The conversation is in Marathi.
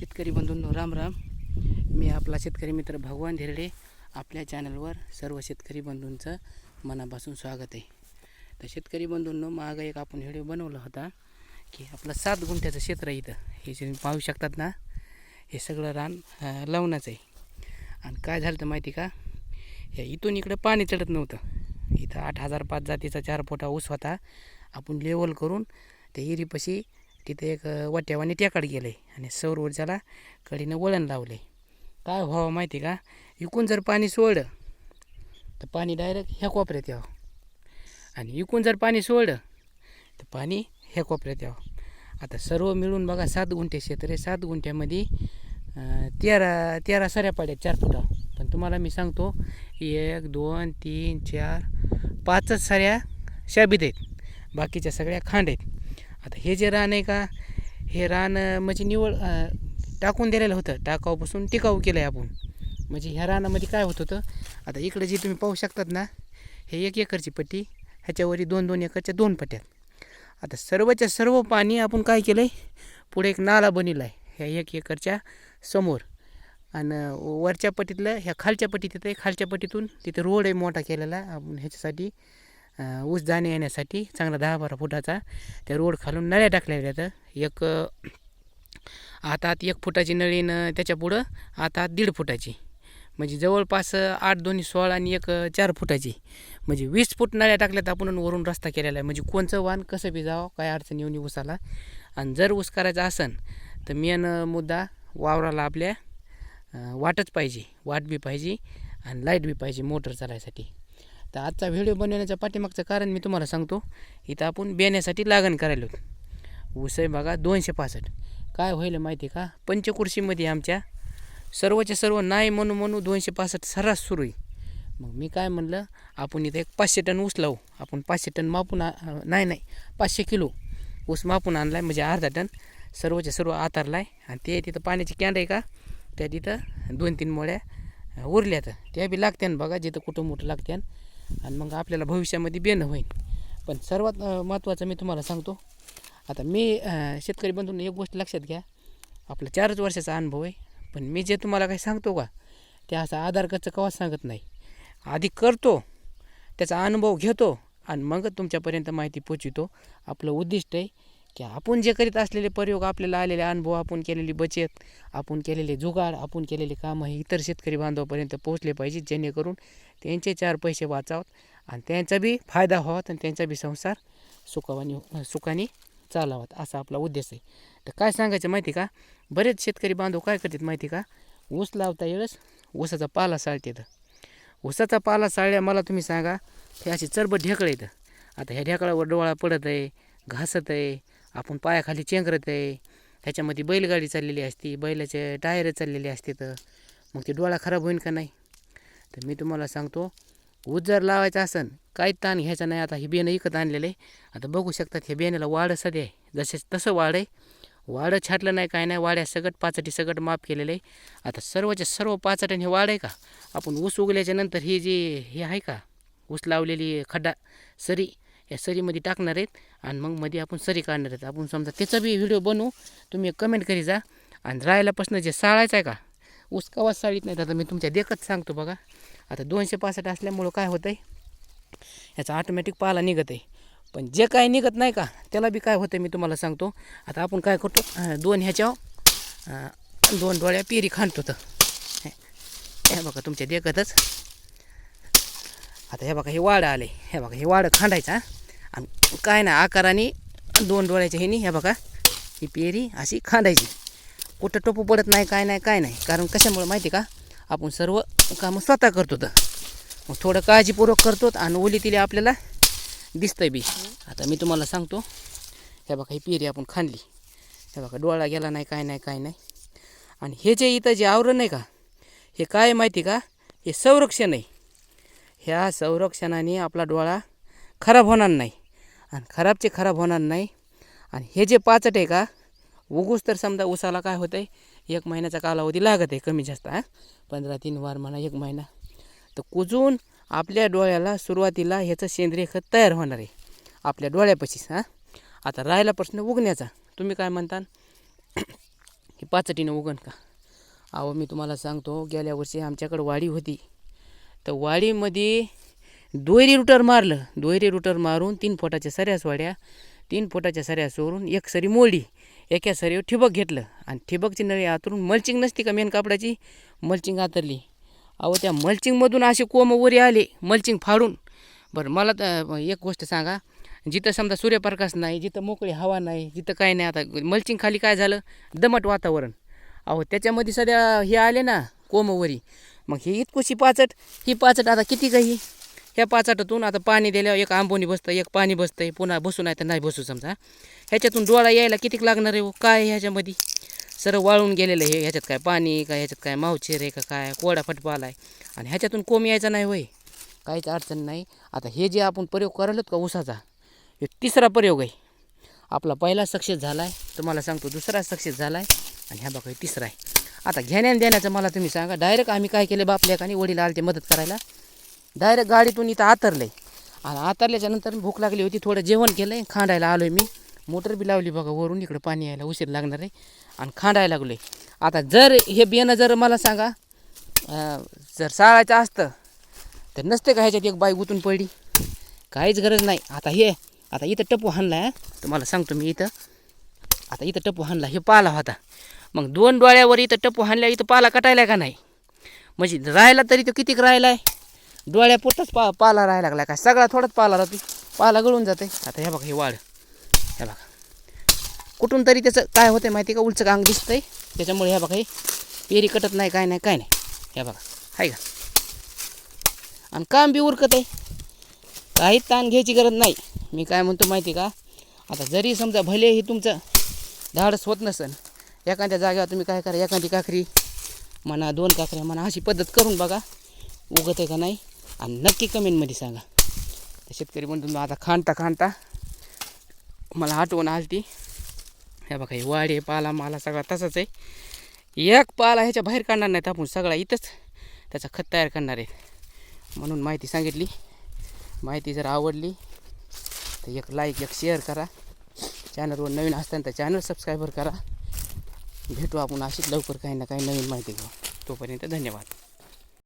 शेतकरी बंधूंनो राम राम. मी आपला शेतकरी मित्र भगवान धिरडे आपल्या चॅनलवर सर्व शेतकरी बंधूंचं मनापासून स्वागत आहे. तर शेतकरी बंधूंनो मागं एक आपण व्हिडिओ बनवला होता की आपलं सात गुंठ्याचं क्षेत्र आहे इथं. हे तुम्ही पाहू शकतात ना हे सगळं रान अं, आहे. आणि काय झालं तर माहिती का? हे इथून इकडं पाणी चढत नव्हतं. इथं आठ हजार पाच जातीचा चार फोटा ऊस होता. आपण लेवल करून त्या हिरीपाशी तिथे एक वट्यावानी वाट्यावानी टेकाड गेलं आहे आणि सौर ऊर्जाला कडीनं वळण लावलं आहे काय व्हावं माहिती का? इकून जर पाणी सोडलं तर पाणी डायरेक्ट ह्या कोपऱ्यात यावं. आणि इकून जर पाणी सोडलं तर पाणी ह्या कोपऱ्यात यावं. आता सर्व मिळून बघा सात गुंठे क्षेत्र आहे. सात गुंठ्यामध्ये तेरा तेरा सऱ्या पाड्यात चार फुटा पण तुम्हाला मी सांगतो एक दोन तीन चार पाचच सऱ्या शाबीत आहेत. बाकीच्या सगळ्या खांड आहेत. आता हे जे रान आहे का हे रान म्हणजे निवड टाकून दिलेलं होतं. टाकाऊपासून टिकाऊ केलं आहे आपण. म्हणजे ह्या रानामध्ये काय होत होतं आता इकडे जे तुम्ही पाहू शकतात ना हे एक एकरची पट्टी ह्याच्यावरी दोन दोन एकरच्या दोन पट्ट्यात. आता सर्वच्या सर्व पाणी आपण काय केलं आहे पुढे एक नाला बनलेला आहे ह्या एक एकरच्या समोर. आणि वरच्या पट्टीतलं ह्या खालच्या पट्टीत येतं खालच्या पट्टीतून तिथे रोड आहे मोठा केलेला आपण ह्याच्यासाठी ऊस जाणे येण्यासाठी चांगला दहा बारा फुटाचा त्या रोड खालून नळ्या टाकलेल्या आहेत एक आतात एक फुटाची नळी न त्याच्या पुढं आता दीड फुटाची. म्हणजे जवळपास आठ दोन्ही सोळा आणि एक चार फुटाची. म्हणजे वीस फूट नळ्या टाकल्यात आपण वरून रस्ता केलेला आहे. म्हणजे कोणचं वाहन कसं बी जावं काय अडचण येऊन ऊसाला आणि जर ऊस करायचा असन तर मेन मुद्दा वावराला आपल्या वाटच पाहिजे. वाट बी पाहिजे आणि लाइट बी पाहिजे मोटर चालायसाठी तर आजचा व्हिडिओ बनवण्याचं पाठीमागचं कारण मी तुम्हाला सांगतो. इथं आपण बेण्यासाठी लागण करायला होतो ऊस आहे बघा दोनशे पासष्ट. काय होईल माहिती आहे का? पंचकुर्शीमध्ये आमच्या सर्वच्या सर्व नाही म्हणू म्हणू दोनशे पासष्ट सर्रास सुरू आहे. मग मी काय म्हणलं आपण इथं एक पाचशे टन ऊस लावू. आपण पाचशे टन मापून नाही नाही पाचशे किलो ऊस मापून आणला आहे म्हणजे अर्धा टन सर्वच्या सर्व आतारला आहे आणि ते तिथं पाण्याची कॅन्ड आहे का? त्या तिथं दोन तीन मोळ्या उरल्यात. त्या बी लागत्यान बघा जिथं कुठं मोठं लागत्यान. आणि मग आपल्याला भविष्यामध्ये बेनं होईल पण सर्वात महत्त्वाचं मी तुम्हाला सांगतो आता मी शेतकरी बंधूंनी एक गोष्ट लक्षात घ्या. आपला चारच वर्षाचा अनुभव आहे पण मी जे तुम्हाला काही सांगतो का ते असं आधार कार्डचं कवाच सांगत नाही. आधी करतो त्याचा अनुभव घेतो आणि मग तुमच्यापर्यंत माहिती पोचवितो. आपलं उद्दिष्ट आहे की आपण जे करीत असलेले प्रयोग आपल्याला आलेले अनुभव आपण केलेली बचत आपण केलेले जुगाड आपण केलेले कामं हे इतर शेतकरी बांधवापर्यंत पोहोचले पाहिजे जेणेकरून त्यांचे चार पैसे वाचावत आणि त्यांचा बी फायदा व्हावा आणि त्यांचा बी संसार सुखावानी सुखाने चालावात असा आपला उद्देश आहे. तर काय सांगायचं माहिती का? बरेच शेतकरी बांधव काय करतात माहिती का? ऊस लावता वेळेस ऊसाचा पाला साळतात. ऊसाचा पाला साळल्या मला तुम्ही सांगा हे असे चरबट ढेकळं येतं आता ह्या ढेकळावर डोळा पडत आहे घासत आहे आपण पायाखाली चेंगरत आहे ह्याच्यामध्ये बैलगाडी चाललेली असते बैलाचे टायर चाललेले असते तर मग ते डोळा खराब होईल का नाही? तर मी तुम्हाला सांगतो ऊस जर लावायचा असन काही ताण घ्यायचा नाही. आता हे बियाणं विकत आणलेलं आहे. आता बघू शकतात हे बियाण्याला वाढ सध्या आहे. जसे तसं वाढ आहे. वाढं छाटलं नाही काय नाही. वाड्या सगट पाचटी सगट माफ केलेलं आहे. आता सर्वच्या सर्व पाचट्याने हे वाढ आहे का? आपण ऊस उगल्याच्यानंतर ही जी हे आहे का? ऊस लावलेली खड्डा सरी या सरीमध्ये टाकणार आहेत आणि मग मध्ये आपण सरी काढणार आहेत. आपण समजा त्याचा बी व्हिडिओ बनवू तुम्ही कमेंट करी जा. आणि राहायलापासून जे साळायचं आहे का? ऊस कवाच साळीत नाही आता मी तुमच्या देखत सांगतो बघा. आता दोनशे पासष्ट असल्यामुळं काय होतं आहे याचा ऑटोमॅटिक पाला निघत आहे. पण जे काय निघत नाही का त्याला बी काय होतं मी तुम्हाला सांगतो. आता आपण काय करतो? दोन ह्याच्या दोन डोळ्या पेरी खांडतो तर. हे बघा तुमच्या देखतच. आता हे बघा हे वाडं आले हे बघा हे वाडं खांडायचं हां. आणि काय ना आकाराने दोन डोळ्याच्या ह्यानी ह्या बघा. ही पेरी अशी खांदायची कुठं टोपू पडत नाही काय नाही काय नाही. कारण कशामुळं माहिती का? आपण सर्व कामं स्वतः करतो तर. मग थोडं काळजीपूर्वक करतो आणि ओली तिला आपल्याला दिसतंय बी. आता मी तुम्हाला सांगतो ह्या बघा ही पेरी आपण खांदली ह्या बघा डोळा गेला नाही काय नाही काय नाही. आणि हे जे इथं जे आवरण आहे का? हे काय माहिती का? हे संरक्षण आहे. ह्या संरक्षणाने आपला डोळा खराब होणार नाही. आणि खराबचे खराब होणार नाही. आणि हे जे पाचट आहे का उगूच तर समजा उसाला काय होतं आहे एक महिन्याचा कालावधी लागत आहे कमी जास्त हां? पंधरा तीन वार म्हणा एक महिना. तर कुजून आपल्या डोळ्याला सुरुवातीला ह्याचं सेंद्रिय खत तयार होणार आहे आपल्या डोळ्यापाशीच हां? आता राहिला प्रश्न उगण्याचा. तुम्ही काय म्हणता ही पाचटीनं उगन का? अहो मी तुम्हाला सांगतो गेल्या वर्षी आमच्याकडं वाडी होती. तर वाडीमध्ये दोयरी रुटर मारलं. दोयरी रुटर मारून तीन फुटाच्या सऱ्यास वाड्या तीन फुटाच्या सऱ्या सोडून एक सरी मोडी एका सरीवर ठिबक घेतलं. आणि ठिबकची नळी आतरून मल्चिंग नसती का मेन कापडाची? मल्चिंग आतरली. अहो त्या मल्चिंगमधून असे कोम वरी आले. मल्चिंग फाडून. बरं मला तर एक गोष्ट सांगा. जिथं समजा सूर्यप्रकाश नाही जिथं मोकळी हवा नाही जिथं काय नाही आता मल्चिंग खाली काय झालं? दमट वातावरण. अहो त्याच्यामध्ये सध्या हे आले ना कोमवरी मग ही इतकुशी पाचट ही पाचट आता किती काही? ह्या पाचाटातून आता पाणी दिल्यावर एक आंबोनी बसतं एक पाणी बसतं पुन्हा बसू नाही तर नाही बसू समजा. ह्याच्यातून डोळा यायला कितीक लागणार आहे हो? काय ह्याच्यामध्ये? सर वाळून गेलेलं हे ह्याच्यात काय पाणी का ह्याच्यात काय मावचेर आहे का काय? कोडा फटपाला आहे आणि ह्याच्यातून कोम यायचा नाही होय. काहीच अडचण नाही. आता हे जे आपण प्रयोग करायलोत का ऊसाचा? हे तिसरा प्रयोग आहे. आपला पहिला सक्सेस झाला आहे तुम्हाला सांगतो दुसरा सक्सेस झाला आहे आणि ह्या बघा तिसरा आहे. आता घेण्यान देण्याचं मला तुम्ही सांगा. डायरेक्ट आम्ही काय केलं आणि वडील आले ते मदत करायला? डायरेक्ट गाडीतून इथं आतरलं. आहे आणि आतरल्याच्यानंतर भूक लागली होती थोडं जेवण केलं आहे खांडायला आलो आहे मी. मोटर बी लावली बघा वरून इकडं पाणी यायला उशीर लागणार आहे. आणि खांडायला लागलो आहे आता जर हे बियाणं जर मला सांगा जर साळायचं असतं तर नसते का ह्याच्यात एक बाई गुतून पडली? काहीच गरज नाही. आता हे आता इथं टप्पू हाणला आहे तुम्हाला सांगतो मी इथं. आता इथं टप्पू हाणला हे पाला होता. मग दोन डोळ्यावर इथं टप्पू हाणल्या इथं पाला कटायला का नाही? म्हणजे राहिला तरी तो कितीक राहिला आहे डोळ्यापुरताच पा पाला राहायला लागला काय? सगळा थोडाच पाला राहतो पाला गळून जाते आता हे बघा हे वाढ. हे बघा. कुठून तरी त्याचं काय होतं माहिती का? उलचं अंग दिसतंय. त्याच्यामुळे हे बघा हे पेरी कटत नाही काय नाही काय नाही. हे बघा. आहे का? आणि काम बी उरकत आहे. काही ताण घ्यायची गरज नाही. मी काय म्हणतो माहिती का? आता जरी समजा भले ही तुमचं धाडस होत नसेल एखाद्या जागेवर तुम्ही काय करा एखादी काकरी म्हणा दोन काकऱ्या म्हणा अशी पद्धत करून बघा. उगत आहे का नाही? आणि नक्की कमेंटमध्ये सांगा. तर शेतकरी म्हणतो आता खांडता खांडता मला आठवण आली ह्या हे बघा हे वाडे पाला माला सगळा तसाच आहे. एक पाला ह्याच्या बाहेर काढणार नाहीत आपण सगळा इथंच त्याचा खत तयार करणार आहे म्हणून माहिती सांगितली. माहिती जर आवडली तर एक लाईक एक शेअर करा. चॅनलवर नवीन असताना तर चॅनल सबस्क्रायबर करा. भेटू आपण अशीच लवकर काही ना काही नवीन माहिती घेऊ तोपर्यंत धन्यवाद.